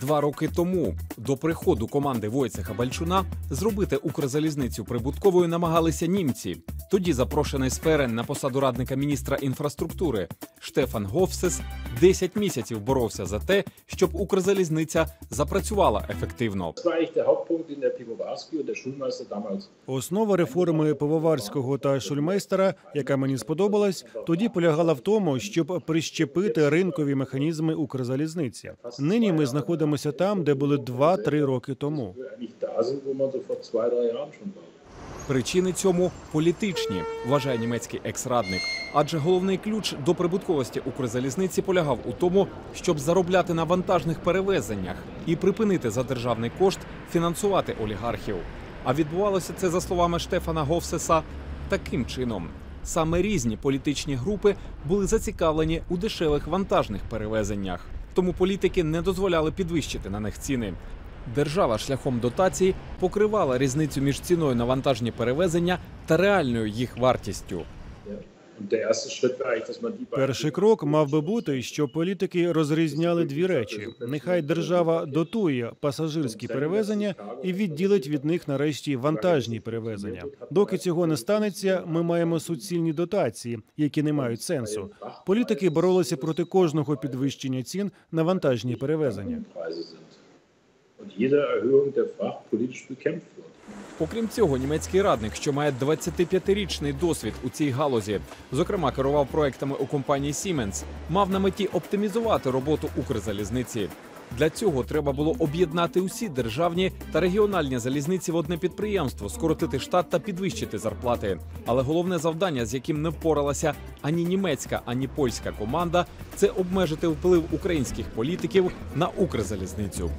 Два роки тому, до приходу команди Войцеха Бальчуна, зробити Укрзалізницю прибутковою намагалися німці. Тоді запрошений Сферен на посаду радника міністра інфраструктури Штефан Говсес 10 місяців боровся за те, щоб Укрзалізниця запрацювала ефективно. Основа реформи пивоварського та шульмейстера, яка мені сподобалась, тоді полягала в тому, щоб прищепити ринкові механізми Укрзалізниці. Нині ми знаходимося там, де були 2-3 роки тому. Причини цьому політичні, вважає німецький екс-радник. Адже головний ключ до прибутковості Укрзалізниці полягав у тому, щоб заробляти на вантажних перевезеннях і припинити за державний кошт фінансувати олігархів. А відбувалося це за словами Штефана Говсеса таким чином. Саме різні політичні групи були зацікавлені у дешевих вантажних перевезеннях, тому політики не дозволяли підвищити на них ціни. Держава шляхом дотації покривала різницю між ціною на вантажні перевезення та реальною їх вартістю. Перший крок мав би бути, щоб політики розрізняли дві речі: нехай держава дотує пасажирські перевезення і відділить від них нарешті вантажні перевезення. Доки цього не станеться, ми маємо суцільні дотації, які не мають сенсу. Політики боролися проти кожного підвищення цін на вантажні перевезення. Und jede Erhöhung der Fracht politisch bekämpft. Окрім цього, німецький радник, що має 25-річний досвід у цій галузі, зокрема керував проектами у компанії Siemens, мав на меті оптимізувати роботу Укрзалізниці. Для цього треба було об'єднати усі державні та регіональні залізниці в одне підприємство, скоротити штат та підвищити зарплати. Але головне завдання, з яким не впоралася ані німецька, ані польська команда, це обмежити вплив українських політиків на Укрзалізницю.